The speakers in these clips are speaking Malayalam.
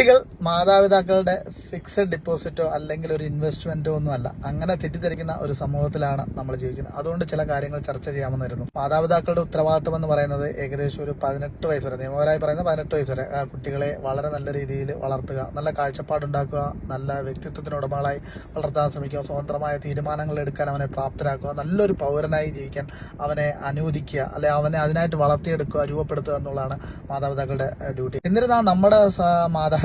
കുട്ടികൾ മാതാപിതാക്കളുടെ ഫിക്സഡ് ഡിപ്പോസിറ്റോ അല്ലെങ്കിൽ ഒരു ഇൻവെസ്റ്റ്മെന്റോ ഒന്നും അല്ല. അങ്ങനെ തെറ്റിദ്ധരിക്കുന്ന ഒരു സമൂഹത്തിലാണ് നമ്മൾ ജീവിക്കുന്നത്. അതുകൊണ്ട് ചില കാര്യങ്ങൾ ചർച്ച ചെയ്യാമെന്നായിരുന്നു മാതാപിതാക്കളുടെ ഉത്തരവാദിത്വം എന്ന് പറയുന്നത് ഏകദേശം ഒരു പതിനെട്ട് വയസ്സ് വരെ. നിയമപരമായി പറയുന്നത് പതിനെട്ട് വയസ്സ് വരെ. കുട്ടികളെ വളരെ നല്ല രീതിയിൽ വളർത്തുക നല്ല കാഴ്ചപ്പാടുണ്ടാക്കുക നല്ല വ്യക്തിത്വത്തിന് ഉടമകളായി വളർത്താൻ ശ്രമിക്കുക സ്വതന്ത്രമായ തീരുമാനങ്ങൾ എടുക്കാൻ അവനെ പ്രാപ്തരാക്കുക നല്ലൊരു പൗരനായി ജീവിക്കാൻ അവനെ അനുവദിക്കുക അല്ലെ അവനെ അതിനായിട്ട് വളർത്തിയെടുക്കുക രൂപപ്പെടുത്തുക എന്നുള്ളതാണ് മാതാപിതാക്കളുടെ ഡ്യൂട്ടി എന്നിരുന്നാൽ നമ്മുടെ സ-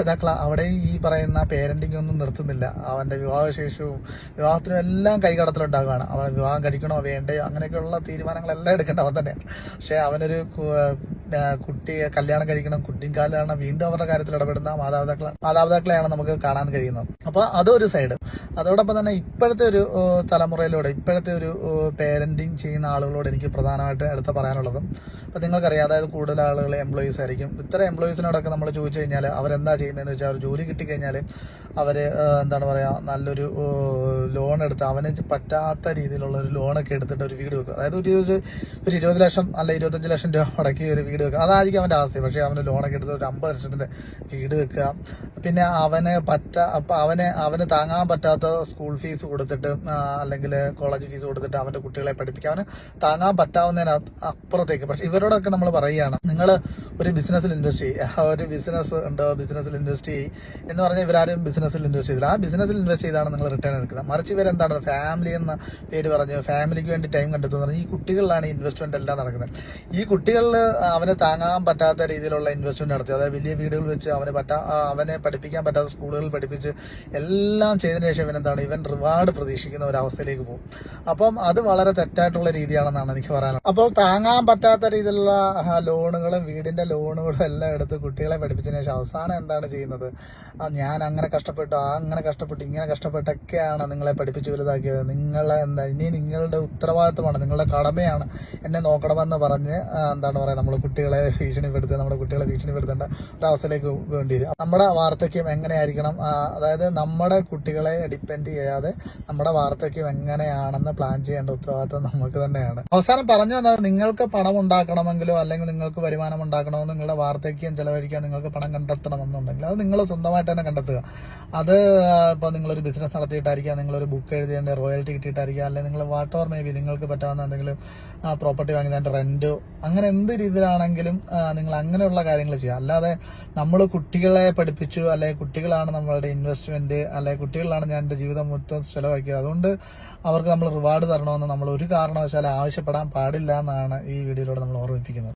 മാതാപിതാക്കൾ അവിടെ ഈ പറയുന്ന പേരന്റിംഗ് ഒന്നും നിർത്തുന്നില്ല. അവന്റെ വിവാഹശേഷവും വിവാഹത്തിനും എല്ലാം കൈകടത്തിലുണ്ടാകുകയാണ് അവൻ വിവാഹം കഴിക്കണോ വേണ്ടയോ അങ്ങനെയൊക്കെയുള്ള തീരുമാനങ്ങളെല്ലാം എടുക്കേണ്ട അവൻ തന്നെയാണ്. പക്ഷെ അവനൊരു കുട്ടിയെ കല്യാണം കഴിക്കണം കുട്ടിയും കാലാണ് വീണ്ടും അവരുടെ കാര്യത്തിൽ ഇടപെടുന്ന മാതാപിതാക്കളെ മാതാപിതാക്കളെയാണ് നമുക്ക് കാണാൻ കഴിയുന്നത്. അപ്പൊ അതൊരു സൈഡ് അതോടൊപ്പം തന്നെ ഇപ്പോഴത്തെ ഒരു തലമുറയിലൂടെ ഇപ്പോഴത്തെ ഒരു പേരന്റിങ് ചെയ്യുന്ന ആളുകളോട് എനിക്ക് പ്രധാനമായിട്ട് എടുത്ത് പറയാനുള്ളത്. അപ്പോൾ നിങ്ങൾക്കറിയാം അതായത് കൂടുതൽ ആളുകൾ എംപ്ലോയീസ് ആയിരിക്കും. ഇത്ര എംപ്ലോയീസിനോടൊക്കെ നമ്മൾ ചോദിച്ചു കഴിഞ്ഞാൽ അവരെന്താ ചെയ്യുന്നതെന്ന് വെച്ചാൽ അവർ ജോലി കിട്ടിക്കഴിഞ്ഞാൽ അവർ എന്താണ് പറയാ നല്ലൊരു ലോൺ എടുത്ത് അവന് പറ്റാത്ത രീതിയിലുള്ള ഒരു ലോണൊക്കെ എടുത്തിട്ട് ഒരു വീട് വെക്കും. അതായത് ഒരു ഒരു ഇരുപത് ലക്ഷം അല്ല ഇരുപത്തഞ്ച് ലക്ഷം രൂപ മുടക്കി ഒരു വീട് വെക്കുക അതായിരിക്കും അവന്റെ ആസ്തി പക്ഷേ അവന് ലോണൊക്കെ എടുത്ത് ഒരു അമ്പത് ലക്ഷത്തിന്റെ വീട് വെക്കുക. പിന്നെ അവന് പറ്റ അവന് അവന് താങ്ങാൻ പറ്റാത്ത സ്കൂൾ ഫീസ് കൊടുത്തിട്ട് അല്ലെങ്കിൽ കോളേജ് ഫീസ് കൊടുത്തിട്ട് അവന്റെ കുട്ടികളെ പഠിപ്പിക്കുക. അവന് താങ്ങാൻ പറ്റാവുന്നതിന് അപ്പുറത്തേക്ക്. പക്ഷേ ഇവരോടൊക്കെ നമ്മൾ പറയുകയാണ് നിങ്ങൾ ഒരു ബിസിനസ്സിൽ ഇൻവെസ്റ്റ് ചെയ്യുക ഒരു ബിസിനസ് ഉണ്ടോ? ബിസിനസ്സിൽ ഇൻവെസ്റ്റ് ചെയ്യും എന്ന് പറഞ്ഞാൽ ഇവരാരും ബിസിനസ്സിൽ ഇൻവെസ്റ്റ് ചെയ്തില്ല. ആ ബിസിനസ്സിൽ ഇൻവെസ്റ്റ് ചെയ്താണ് നിങ്ങൾ റിട്ടേൺ എടുക്കുന്നത്. മറിച്ച് ഇവരെന്താണ് ഫാമിലി എന്ന പേര് പറഞ്ഞ് ഫാമിലിക്ക് വേണ്ടി ടൈം കണ്ടെത്തുന്നു പറഞ്ഞാൽ ഈ കുട്ടികളിലാണ് ഇൻവെസ്റ്റ്മെന്റ് എല്ലാം നടക്കുന്നത്. ഈ കുട്ടികളിൽ അവന് താങ്ങാൻ പറ്റാത്ത രീതിയിലുള്ള ഇൻവെസ്റ്റ്മെന്റ് നടത്തി. അതായത് വലിയ വീടുകൾ വെച്ച് അവനെ പറ്റാ അവനെ പഠിപ്പിക്കാൻ പറ്റാത്ത സ്കൂളുകളിൽ പഠിപ്പിച്ച് എല്ലാം ചെയ്തതിന് ശേഷം ഇവൻ എന്താണ് ഇവൻ റിവാർഡ് പ്രതീക്ഷിക്കുന്ന ഒരു അവസ്ഥയിലേക്ക് പോകും. അപ്പം അത് വളരെ തെറ്റായിട്ടുള്ള രീതിയാണെന്നാണ് എനിക്ക് പറയാനുള്ളത്. അപ്പോൾ താങ്ങാൻ പറ്റാത്ത രീതിയിലുള്ള ലോണുകളും വീടിന്റെ ലോണുകളും എല്ലാം എടുത്ത് കുട്ടികളെ പഠിപ്പിച്ചതിന് ശേഷം അവസാനം എന്താണ് ചെയ്യുന്നത്? ഞാൻ അങ്ങനെ കഷ്ടപ്പെട്ടു ആ അങ്ങനെ കഷ്ടപ്പെട്ടു ഇങ്ങനെ കഷ്ടപ്പെട്ടൊക്കെയാണ് നിങ്ങളെ പഠിപ്പിച്ച് വലുതാക്കിയത്. നിങ്ങളെ എന്താ ഇനി നിങ്ങളുടെ ഉത്തരവാദിത്തമാണ് നിങ്ങളുടെ കടമയാണ് എന്നെ നോക്കണമെന്ന് പറഞ്ഞ് എന്താണ് പറയുക നമ്മൾ കുട്ടികളെ ഭീഷണിപ്പെടുത്തുക നമ്മുടെ കുട്ടികളെ ഭീഷണിപ്പെടുത്തേണ്ട ഒരവസ്ഥയിലേക്ക് വേണ്ടി വരും നമ്മുടെ വാർദ്ധക്യം എങ്ങനെയായിരിക്കണം? അതായത് നമ്മുടെ കുട്ടികളെ ഡിപ്പെൻഡ് ചെയ്യാതെ നമ്മുടെ വാർദ്ധക്യം എങ്ങനെയാണെന്ന് പ്ലാൻ ചെയ്യേണ്ട ഉത്തരവാദിത്തം നമുക്ക് തന്നെയാണ്. അവസാനം പറഞ്ഞു വന്നത് നിങ്ങൾക്ക് പണം ഉണ്ടാക്കണമെങ്കിലോ അല്ലെങ്കിൽ നിങ്ങൾക്ക് വരുമാനം ഉണ്ടാക്കണമെന്നോ നിങ്ങളുടെ വാർദ്ധക്യം ചെലവഴിക്കാൻ നിങ്ങൾക്ക് പണം കണ്ടെത്തണമെന്നുണ്ടെങ്കിൽ അത് നിങ്ങൾ സ്വന്തമായിട്ട് തന്നെ കണ്ടെത്തുക. അത് ഇപ്പോൾ നിങ്ങളൊരു ബിസിനസ് നടത്തിയിട്ടായിരിക്കാം നിങ്ങളൊരു ബുക്ക് എഴുതിയതിന്റെ റോയൽറ്റി കിട്ടിയിട്ടായിരിക്കാം അല്ലെങ്കിൽ നിങ്ങൾ വാട്ടോർ മേ ബി നിങ്ങൾക്ക് പറ്റാവുന്ന എന്തെങ്കിലും പ്രോപ്പർട്ടി വാങ്ങിയതിന്റെ റെന്റോ അങ്ങനെ എന്ത് രീതിയിലാണെങ്കിലും ആ, നിങ്ങൾ അങ്ങനെയുള്ള കാര്യങ്ങൾ ചെയ്യുക. അല്ലാതെ നമ്മൾ കുട്ടികളെ പഠിപ്പിച്ചു അല്ലെങ്കിൽ കുട്ടികളാണ് നമ്മളുടെ ഇൻവെസ്റ്റ്മെന്റ് അല്ലെങ്കിൽ കുട്ടികളാണ് ഞാൻ എന്റെ ജീവിതം മൊത്തം ചെലവാക്കിയത് അതുകൊണ്ട് അവർക്ക് നമ്മൾ റിവാർഡ് തരണമെന്ന് നമ്മൾ ഒരു കാരണവശാലും ആവശ്യപ്പെടാൻ പാടില്ല എന്നാണ് ഈ വീഡിയോയിലൂടെ നമ്മൾ ഓർമ്മിപ്പിക്കുന്നത്.